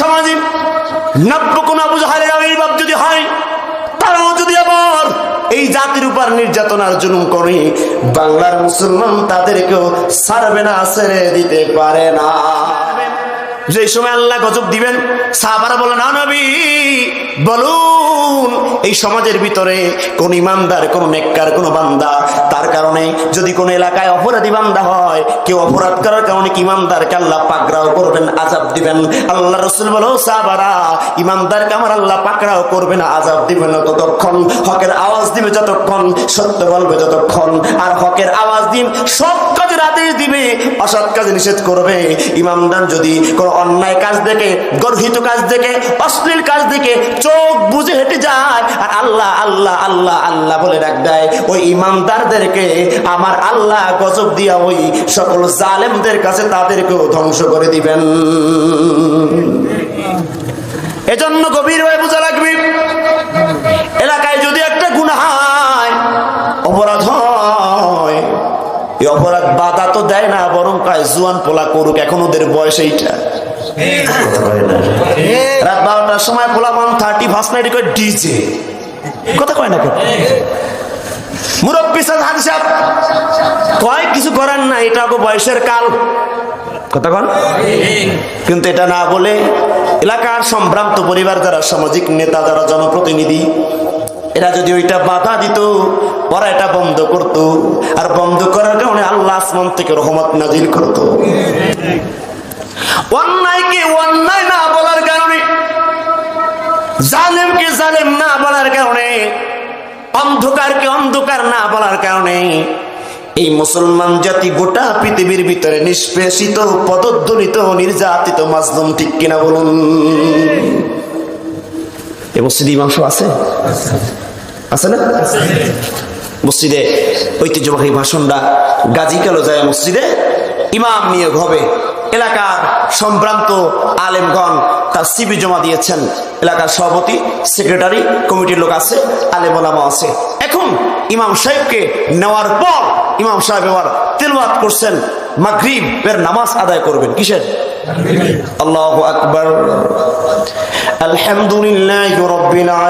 সমাজে নব্য কোন আবু জাহালের আবির্ভাব যদি হয়, তারাও যদি আবার এই জাতির উপর নির্যাতনার জুলুম করে, বাংলার মুসলমান তাদেরকেও সারবে না, ছেড়ে দিতে পারে না। যে সময় আল্লাহ গজব দিবেন, সাহাবারা বলেন নবী, বলুন এই সমাজের ভিতরে কোন ইমানদার, কোন নেককার, কোন বান্দা, তার কারণে যদি কোন এলাকায় অপরাধী বান্দা হয়, কেউ অপরাধ করার কারণে ইমানদারকে আল্লাহ পাকড়াও করবেন আজাব দিবেন? আল্লাহ রসুল বলো, সাহাবারা ইমানদারকে আমার আল্লাহ পাকড়াও করবেন আজাব দিবেন ততক্ষণ। হকের আওয়াজ দিবে যতক্ষণ, সত্য বলবে যতক্ষণ। আর হকের আওয়াজ দিন সৎ কাজের আদেশ দিবে, অসৎ কাজে নিষেধ করবে। ইমামদান যদি কোনো অন্যায় কাজ দেখে, গর্হিত কাজ দেখে, অশ্লীল কাজ দেখে চোখ বুঝে হেঁটে যায়, আর আল্লাহ আল্লাহ আল্লাহ আল্লাহ বলে ডাক দেয়, ওই ইমামদারদেরকে আমার আল্লাহ গজব দিয়া ওই সকল জালেমদের কাছে তাদেরকেও ধ্বংস করে দিবেন। এজন্য গভীরভাবে বোঝা লাগবে এই অপরাধ বাধা তো দেয় না, বরং কয়, জুয়ান পোলা করুক, এখন ওদের বয়স এইটা। রাত বারোটার সময় পোলা মান থার্টি ফার্স্ট নাইট কয় ডিজে কথা কয় না মুরব্বী হাজি সাহেব, কয়, কিছু করার না এটা বয়সের কাল। কথা কন? কিন্তু এটা না বলে এলাকার সম্ভ্রান্ত পরিবার যারা সামাজিক নেতা, যারা জনপ্রতিনিধি এরা যদি ওইটা বাধা দিত, ওরা এটা বন্ধ করত। আর বন্ধ করার কারণে আল্লাহ আসমান থেকে রহমত নাজিল করত। অন্যায়কে অন্যায় না বলার কারণে জালেমকে জালেম না বলার কারণে অন্ধকারকে অন্ধকার না বলার কারণে, এই মুসলমান জাতি গোটা পৃথিবীর ভিতরে নিষ্পেষিত, পদধ্বনিত, নির্যাতিত মাজলুম, ঠিক কিনা বলুন? এ মসজিদে ইমাম সাহেব আছে? আছে না? মসজিদে ঐতিহ্যবাহী ভাষণটা গাজী কালো যায় মসজিদে। ইমাম নিয়োগ হবে। এলাকার সম্ভ্রান্ত আলেমগণ তার সিবি জমা দিয়েছেন। এলাকার সভাপতি সেক্রেটারি কমিটির লোক আছে আলেম ওলামা আছে। এখন ইমাম সাহেবকে নেওয়ার পর ইমাম সাহেব এবার তেলবাদ করছেন মাগরিব এর নামাজ আদায় করবেন। কিসের? আল্লাহ আকবর। আলহামদুলিল্লাহ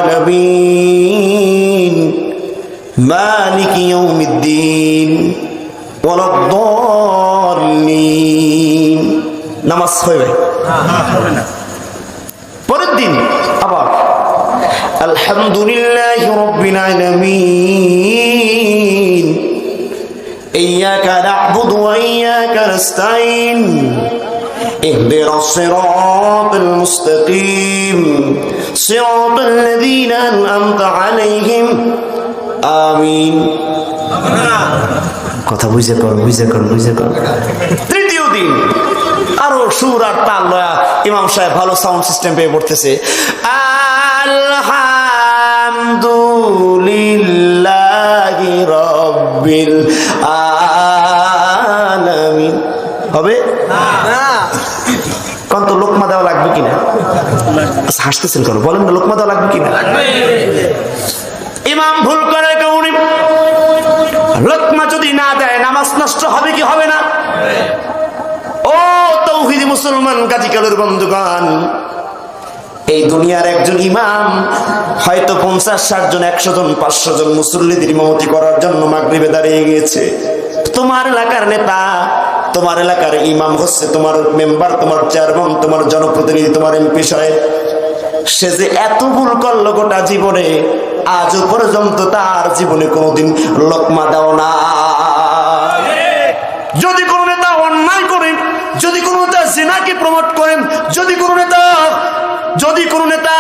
আলামিন। মালিক ইয়াউমিদ্দিন ওয়ালা ضالين নামাজ হবে পরের দিন আবার আলহামদুলিল্লাহ রব্বিল আলামিন إياك نعبد وإياك نستعين اهدنا الصراط المستقيم صراط الذين أنعمت عليهم আমিন। কথা বুঝে কর বুঝে কর বুঝে কর। তৃতীয় দিন আরও সুর আর তাল লয়া ইমাম সাহেব ভালো সাউন্ড সিস্টেম পেয়ে পড়তেছে। হবে? না। তো লোকমা দেওয়া লাগবে কিনা? আচ্ছা, হাসতেছেন কেন? বলেন লোকমা দেওয়া লাগবে কিনা? ইমাম ভুল করে কৌনি লোকমা যদি না দেয়, নামাজ নষ্ট হবে কি হবে না? ও তৌহিদি মুসলমান, গাজী কালের বন্ধুগণ, এই দুনিয়ার একজন ইমাম, হয়তো পঞ্চাশ ষাট জন, একশো জন, পাঁচশো জন মুসল্লিদের ইমামতি করার জন্য মাগরিবে দাঁড়িয়ে গিয়েছে। তোমার এলাকার নেতা, তোমার এলাকার ইমাম হচ্ছে তোমার মেম্বার, তোমার চেয়ারম্যান, তোমার জনপ্রতিনিধি, তোমার এমপি সাহেব। সে যে এত ভুল করল গোটা জীবনে আজও পর্যন্ত তার জীবনে কোনোদিন লোকমা দাও না। যদি কোনো নেতা অন্যায় করে, যদি কোনো নেতা জেনাকে প্রমোট করেন, যদি কোনো নেতা, যদি কোন নেতা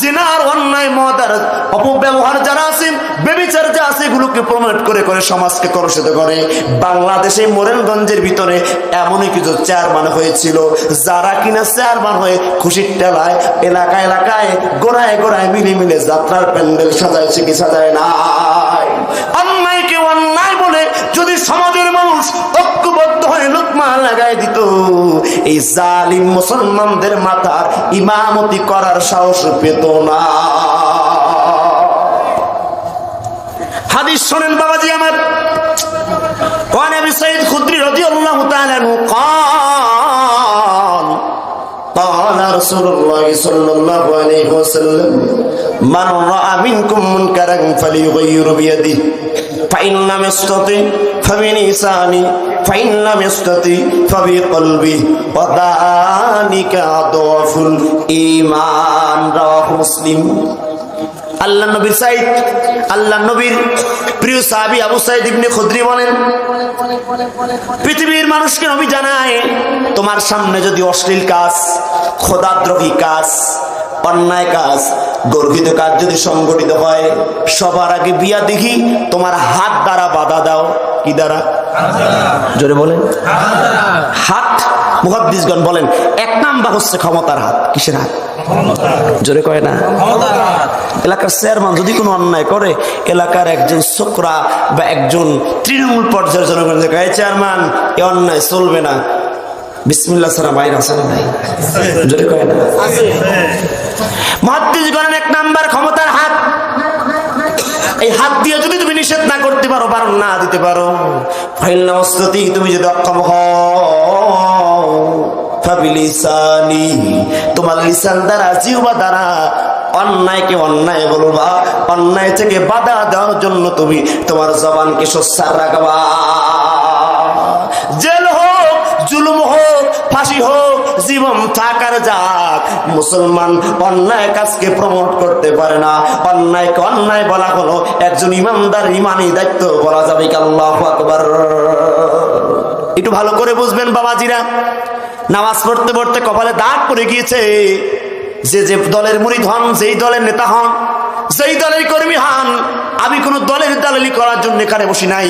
জেনার অন্যায় মহাদার অপব্যবহার যারা আছেন বেবিচার এগুলোকে প্রমোট করে করে সমাজকে কলুষিত করে। বাংলাদেশে মোরেনগঞ্জের ভিতরে এমনই কিছু চেয়ারম্যান হয়েছিল, যারা কিনা চেয়ারম্যান হয়ে খুশির টেলায় এলাকা এলাকায় গোড়ায় গোড়ায় মিলে মিলে যাত্রার প্যান্ডেল সাজাইছে কি সাজায় না অন্যায়কে অন্যায় বলে যদি সমাজের মানুষ ঐক্যবদ্ধ হয়ে লোকমা লাগাই দিত, এই জালিম মুসলমানদের মাথার ইমামতি করার সাহস পেত না। হাদিস শোনেন বাবাজি আমার وعن ابي سعيد الخدري رضي الله تعالى عنه قال قال قال رسول الله صلى الله عليه وسلم من رأى منكم منكرا فليغير بيده فإن لم يستطع فبلسانه فإن لم يستطع فبقلبه وذلك أضعف الإيمان رواه مسلم আল্লাহ নবীর সাইদ আল্লাহ নবীর প্রিয় সাহাবি আবু সাইদ ইবনে খুদরি বলেন পৃথিবীর মানুষকে নবী জানায় তোমার সামনে যদি অশ্লীল কাজ খোদাদ্রোহী কাজ অন্যায় কাজ গর্বিত কাজ যদি সংগঠিত হয় সবার আগে বিয়া দেখি তোমার হাত দ্বারা বাধা দাও। কি দ্বারা? জোরে বলেন। হাত মুহাদ্দিসগণ বলেন এক নাম্বার হচ্ছে ক্ষমতার হাত। কিসের হাত? জোরে কয় না? এলাকার চেয়ারম্যান যদি কোনো অন্যায় করে এলাকার একজন ছোকরা বা একজন তৃণমূল পর্যায়ের জনগণ চেয়ারম্যান এ অন্যায় চলবে না। বিসমিল্লা সারা বাইরে আছে না নাই? জোরে কয় না? মহাদ্দিসগণের এক নাম্বার ক্ষমতার হাত। এই হাত দিয়ে যদি তুমি নিষেধ না করতে পারো বারণ না দিতে পারো ফাইল্লা মস্ততি তুমি যদি অক্ষম হও ফাবিলিসানি তোমার লিসান দ্বারা, জিহ্বা দ্বারা অন্যায়কে অন্যায় বলবা। অন্যায় থেকে বাধা দেওয়ার জন্য তুমি তোমার জবানকে রাখবা। জেল হোক, জুলুম হোক, ফাঁসি হোক, জীবন থাকার যাক, মুসলমান অন্যায় কাজকে প্রমোট করতে পারে না। অন্যায়কে অন্যায় বলা হলো, একজন ইমানদার ইমানি দায়িত্ব বলা যাবে কি আল্লাহ আকবার। একটু ভালো করে বুঝবেন বাবাজিরা। নামাজ পড়তে পড়তে কপালে দাগ পড়ে গিয়েছে। যে যে দলের মুরিদ হন, যেই দলের নেতা হন, যেই দলের কর্মী হন, আমি কোনো দলের দালালি করার জন্য এখানে বসি নাই।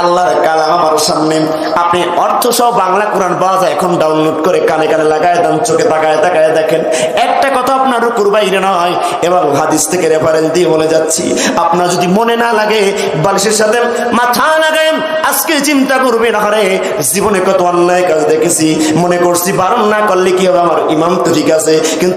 আল্লাহর কালাম আমার সামনে। আপনি অর্থ সহ বাংলা কোরআন পাওয়া যায়, এখন ডাউনলোড করে কানে কানে লাগায় দেন, চোখে তাকায় তাকায় দেখেন। একটা কথা আপনার রুকুর বাইরে নয় এবং হাদিস থেকে রেফারেন্স দিয়ে বলে যাচ্ছি। আপনার যদি মনে না লাগে, বালিশের সাথে মাথা লাগায় আজকে চিন্তা করবে না হরে জীবনে কত অন্যায় কাজ দেখেছি, মনে করছি বারণ না করলে কি হবে? আমার ইমাম তো ঠিক আছে, কিন্তু